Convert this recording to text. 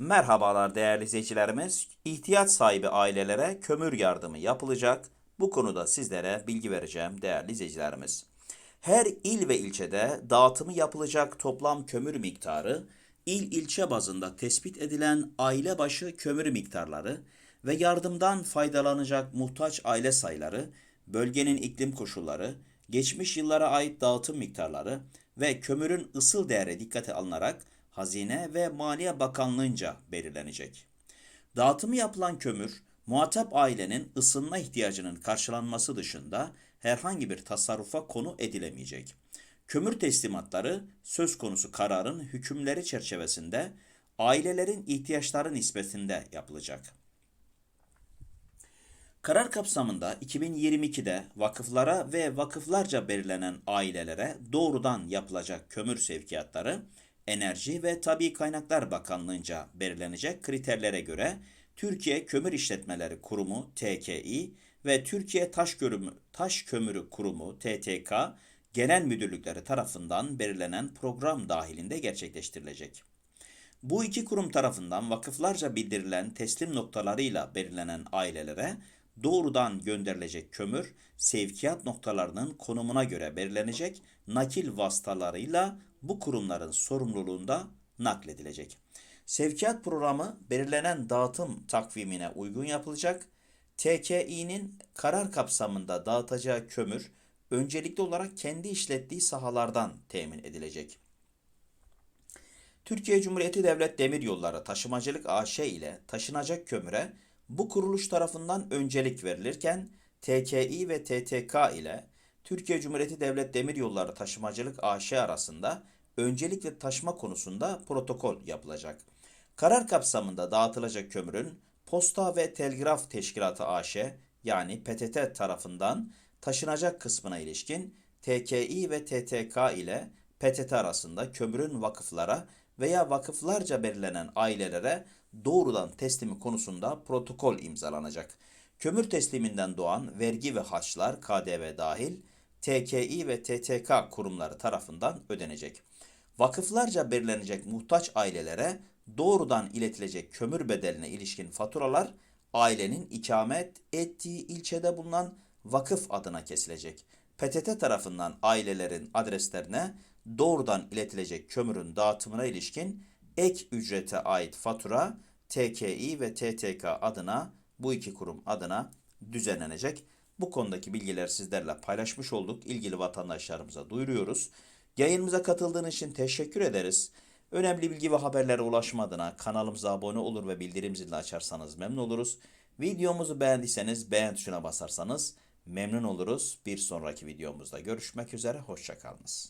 Merhabalar değerli izleyicilerimiz. İhtiyaç sahibi ailelere kömür yardımı yapılacak. Bu konuda sizlere bilgi vereceğim değerli izleyicilerimiz. Her il ve ilçede dağıtımı yapılacak toplam kömür miktarı, il ilçe bazında tespit edilen aile başı kömür miktarları ve yardımdan faydalanacak muhtaç aile sayıları, bölgenin iklim koşulları, geçmiş yıllara ait dağıtım miktarları ve kömürün ısıl değeri dikkate alınarak Hazine ve Maliye Bakanlığı'nca belirlenecek. Dağıtımı yapılan kömür, muhatap ailenin ısınma ihtiyacının karşılanması dışında herhangi bir tasarrufa konu edilemeyecek. Kömür teslimatları söz konusu kararın hükümleri çerçevesinde ailelerin ihtiyaçları nispetinde yapılacak. Karar kapsamında 2022'de vakıflara ve vakıflarca belirlenen ailelere doğrudan yapılacak kömür sevkiyatları Enerji ve Tabi Kaynaklar Bakanlığı'nca belirlenecek kriterlere göre Türkiye Kömür İşletmeleri Kurumu TKİ ve Türkiye Taş, Görümü, Taş Kömürü Kurumu TTK genel müdürlükleri tarafından belirlenen program dahilinde gerçekleştirilecek. Bu iki kurum tarafından vakıflarca bildirilen teslim noktalarıyla belirlenen ailelere doğrudan gönderilecek kömür sevkiyat noktalarının konumuna göre belirlenecek nakil vasıtalarıyla bu kurumların sorumluluğunda nakledilecek. Sevkiyat programı belirlenen dağıtım takvimine uygun yapılacak. TKİ'nin karar kapsamında dağıtacağı kömür öncelikli olarak kendi işlettiği sahalardan temin edilecek. Türkiye Cumhuriyeti Devlet Demiryolları Taşımacılık AŞ ile taşınacak kömüre bu kuruluş tarafından öncelik verilirken TKİ ve TTK ile Türkiye Cumhuriyeti Devlet Demiryolları Taşımacılık AŞ arasında öncelikle taşıma konusunda protokol yapılacak. Karar kapsamında dağıtılacak kömürün Posta ve Telgraf Teşkilatı AŞ yani PTT tarafından taşınacak kısmına ilişkin TKİ ve TTK ile PTT arasında kömürün vakıflara veya vakıflarca belirlenen ailelere doğrudan teslimi konusunda protokol imzalanacak. Kömür tesliminden doğan vergi ve harçlar KDV dahil TKİ ve TTK kurumları tarafından ödenecek. Vakıflarca belirlenecek muhtaç ailelere doğrudan iletilecek kömür bedeline ilişkin faturalar ailenin ikamet ettiği ilçede bulunan vakıf adına kesilecek. PTT tarafından ailelerin adreslerine doğrudan iletilecek kömürün dağıtımına ilişkin ek ücrete ait fatura TKİ ve TTK adına bu iki kurum adına düzenlenecek. Bu konudaki bilgileri sizlerle paylaşmış olduk. İlgili vatandaşlarımıza duyuruyoruz. Yayınımıza katıldığınız için teşekkür ederiz. Önemli bilgi ve haberlere ulaşma adına kanalımıza abone olur ve bildirim zilini açarsanız memnun oluruz. Videomuzu beğendiyseniz beğen tuşuna basarsanız memnun oluruz. Bir sonraki videomuzda görüşmek üzere. Hoşçakalınız.